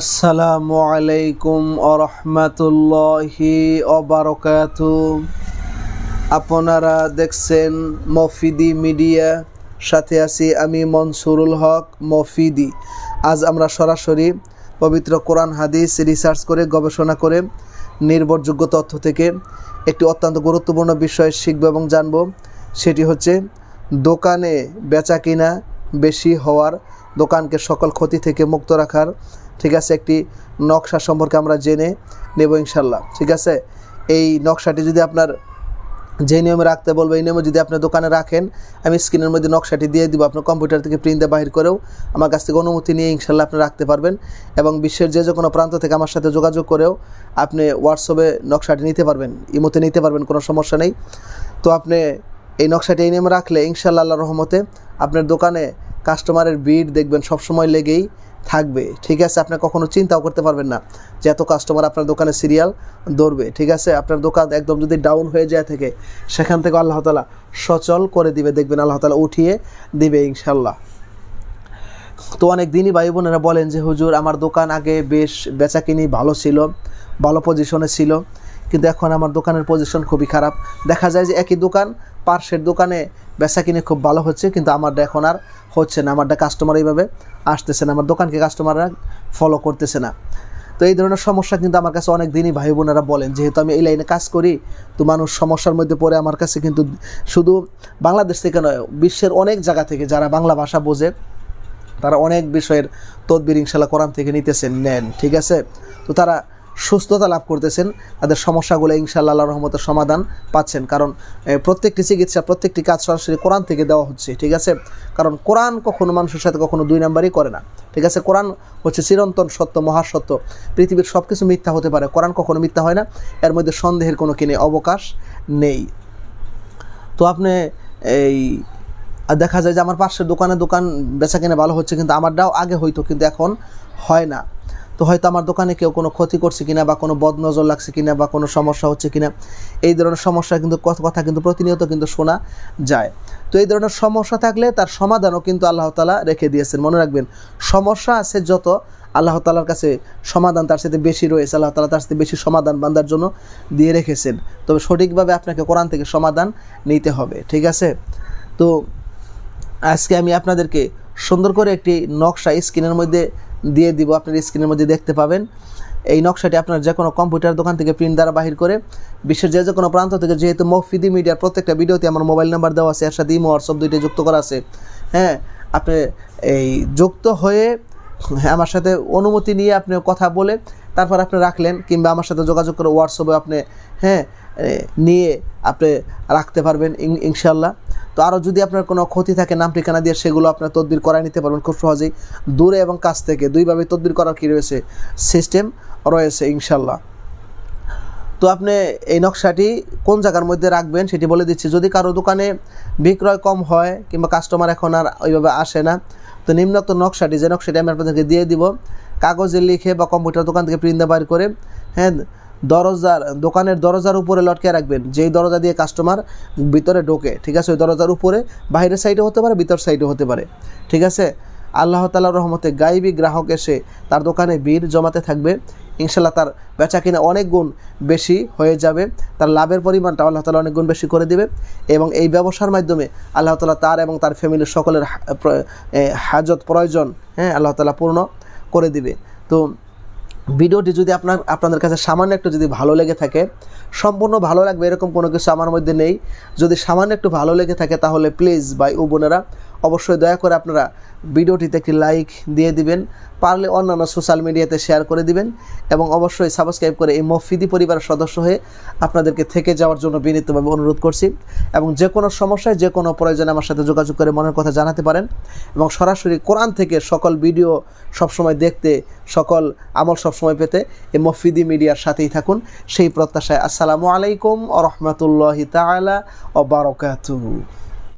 আসসালামু আলাইকুম আরহামাতুল্লাহি অবারকাত আপনারা দেখছেন মফিদি মিডিয়া, সাথে আছি আমি মনসুরুল হক মফিদি। আজ আমরা সরাসরি পবিত্র কোরআন হাদিস রিসার্চ করে, গবেষণা করে, নির্ভরযোগ্য তথ্য থেকে একটি অত্যন্ত গুরুত্বপূর্ণ বিষয় শিখব এবং জানব। সেটি হচ্ছে, দোকানে বেচা কিনা বেশি হওয়ার, দোকানকে সকল ক্ষতি থেকে মুক্ত রাখার ঠিক আছে? একটি নকশা সম্পর্কে আমরা জেনে নেব ইনশাল্লাহ, ঠিক আছে? এই নকশাটি যদি আপনার যে নিয়মে রাখতে বলব, এই নিয়মে যদি আপনি দোকানে রাখেন, আমি স্ক্রিনের মধ্যে নকশাটি দিয়ে দিব, আপনার কম্পিউটার থেকে প্রিন্ট বাহির করেও আমার কাছ থেকে অনুমতি নিয়ে ইনশাল্লাহ আপনি রাখতে পারবেন এবং বিশ্বের যে যে কোনো প্রান্ত থেকে আমার সাথে যোগাযোগ করেও আপনি হোয়াটসঅ্যাপে নকশাটি নিতে পারবেন, ইমোতে নিতে পারবেন, কোনো সমস্যা নেই। তো আপনি এই নকশাটি এই নিয়মে রাখলে ইনশাল্লাহ আল্লাহ রহমতে আপনার দোকানে কাস্টমারের ভিড় দেখবেন সবসময় লেগেই থাকবে। ঠিক আছে? আপনি কখনো চিন্তাও করতে পারবেন না যে এত কাস্টমার আপনার দোকানে সিরিয়াল ধরবে। ঠিক আছে? আপনার দোকান একদম যদি ডাউন হয়ে যায় থেকে, সেখান থেকে আল্লাহ তালা সচল করে দিবে, দেখবেন আল্লাহ তালা উঠিয়ে দিবে ইনশাল্লাহ তো অনেক দিনই ভাই বোনেরা বলেন যে, হুজুর, আমার দোকান আগে বেশ বেচাকিনি, ভালো ছিল, ভালো পজিশনে ছিল, কিন্তু এখন আমার দোকানের পজিশন খুবই খারাপ। দেখা যায় যে একই দোকান, পার্শ্বের দোকানে বেচা কিনে খুব ভালো হচ্ছে, কিন্তু আমারটা এখন আর হচ্ছে না, আমারটা কাস্টমার এইভাবে আসতেছে না, আমার দোকানকে কাস্টমাররা ফলো করতেছে না। তো এই ধরনের সমস্যা কিন্তু আমার কাছে অনেক দিনই ভাই বোনেরা বলেন, যেহেতু আমি এই লাইনে কাজ করি, তো মানুষ সমস্যার মধ্যে পড়ে আমার কাছে কিন্তু শুধু বাংলাদেশ থেকে নয়, বিশ্বের অনেক জায়গা থেকে যারা বাংলা ভাষা বোঝে, তারা অনেক বিষয়ের তদবির ইনশাল্লাহ কোরআন থেকে নিতেছেন, নেন, ঠিক আছে? তো তারা সুস্থতা লাভ করতেছেন, তাদের সমস্যাগুলো ইনশাল্লাহ আল্লাহ রহমতের সমাধান পাচ্ছেন। কারণ প্রত্যেকটি চিকিৎসা, প্রত্যেকটি কাজ সরাসরি কোরআন থেকে দেওয়া হচ্ছে, ঠিক আছে? কারণ কোরআন কখনো মানুষের সাথে কখনো দুই নাম্বারই করে না, ঠিক আছে? কোরআন হচ্ছে চিরন্তন সত্য, মহাসত্য। পৃথিবীর সব কিছু মিথ্যা হতে পারে, কোরআন কখনো মিথ্যা হয় না, এর মধ্যে সন্দেহের কোনো কিনে অবকাশ নেই। তো আপনি এই দেখা যায় যে আমার পাশের দোকানে দোকান বেচা কিনে ভালো হচ্ছে, কিন্তু আমারটাও আগে হইতো, কিন্তু এখন হয় না। তো হয়তো আমার দোকানে কেউ কোনো ক্ষতি করছে কিনা বা কোনো বদনজর লাগছে কিনা বা কোনো সমস্যা হচ্ছে কিনা, এই ধরনের সমস্যা কিন্তু কথা কিন্তু প্রতিনিয়ত কিন্তু শোনা যায়। তো এই ধরনের সমস্যা থাকলে তার সমাধানও কিন্তু আল্লাহ তালা রেখে দিয়েছেন। মনে রাখবেন, সমস্যা আছে যত, আল্লাহ তালার কাছে সমাধান তার সাথে বেশি রয়েছে। আল্লাহ তালা তার সাথে বেশি সমাধান বান্দার জন্য দিয়ে রেখেছেন। তবে সঠিকভাবে আপনাকে কোরআন থেকে সমাধান নিতে হবে, ঠিক আছে? তো আজকে আমি আপনাদেরকে সুন্দর করে একটি নকশা স্ক্রিনের মধ্যে দিয়ে দিব। আপনার স্ক্রিনের মধ্যে দেখতে পাবেন। এই নকশাটি আপনার যে কোনো কম্পিউটার দোকান থেকে প্রিন্ট দ্বারা বাহির করে বিশ্বের যে যে কোনো প্রান্ত থেকে যেহেতু মফিদি মিডিয়ার প্রত্যেকটা ভিডিওতে আমার মোবাইল নাম্বার দেওয়া আছে এর সাথে ইমো হোয়াটসঅ্যাপ দুইটি যুক্ত করা আছে। হ্যাঁ আপনি এই যুক্ত হ্যাঁ, আমার সাথে অনুমতি নিয়ে আপনি কথা বলে তারপর আপনি রাখলেন কিংবা আমার সাথে যোগাযোগ করে হোয়াটসঅ্যাপে আপনি হ্যাঁ নিয়ে আপনি রাখতে পারবেন ইনশাল্লাহ তো আরও যদি আপনার কোনো ক্ষতি থাকে নাম ঠিকানা দিয়ে সেগুলো আপনার তদবির করায় নিতে পারবেন খুব সহজেই। দূরে এবং কাছ থেকে দুইভাবে তদবির করার কী রয়েছে? সিস্টেম রয়েছে ইনশাল্লাহ। তো আপনি এই নকশাটি কোন জায়গার মধ্যে রাখবেন সেটি বলে দিচ্ছি। যদি কারও দোকানে বিক্রয় কম হয় কিংবা কাস্টমার এখন আর ওইভাবে আসে না, তো নিম্নোক্ত নকশাটি, যে নকশাটি আমি আপনাদেরকে দিয়ে দিব, কাগজে লিখে বা কম্পিউটার দোকান থেকে প্রিন্ট বাইর করে হ্যাঁ দরজার, দোকানের দরজার উপরে লটকে রাখবেন। যেই দরজা দিয়ে কাস্টমার ভিতরে ঢোকে, ঠিক আছে? ওই দরজার উপরে, বাইরের সাইডে হতে পারে, ভিতর সাইডে হতে পারে, ঠিক আছে? আল্লাহ তালার রহমতে গাইবি গ্রাহক এসে তার দোকানে ভিড় জমাতে থাকবে। ইনশাল্লাহ তার বেচা কিনা অনেক গুণ বেশি হয়ে যাবে। তার লাভের পরিমাণটা আল্লাহ তালা অনেক গুণ বেশি করে দেবে। এবং এই ব্যবসার মাধ্যমে আল্লাহ তালা তার এবং তার ফ্যামিলির সকলের হাজত প্রয়োজন হ্যাঁ? আল্লাহ তালা পূর্ণ করে দিবে। তো ভিডিওটি যদি আপনার আপনাদের কাছে সামান্য একটু যদি ভালো লেগে থাকে, সম্পূর্ণ ভালো লাগবে এরকম কোনো কিছু আমার মধ্যে নেই। যদি সামান্য একটু ভালো লেগে থাকে তাহলে প্লিজ বাই ও বোনেরা অবশ্যই দয়া করে আপনারা ভিডিওটিতে একটি লাইক দিয়ে দিবেন, পারলে অন্যান্য সোশ্যাল মিডিয়াতে শেয়ার করে দিবেন এবং অবশ্যই সাবস্ক্রাইব করে এই মফিদি পরিবারের সদস্য হয়ে আপনাদেরকে থেকে যাওয়ার জন্য বিনীতভাবে অনুরোধ করছি এবং যে কোনো সমস্যায়, যে কোনো প্রয়োজনে আমার সাথে যোগাযোগ করে মনের কথা জানাতে পারেন এবং সরাসরি কোরআন থেকে সকল ভিডিও সবসময় দেখতে, সকল আমল সবসময় পেতে এই মফিদি মিডিয়ার সাথেই থাকুন। সেই প্রত্যাশায় আসসালামু আলাইকুম আ রহমতুল্লাহি তালা ও বারকাতু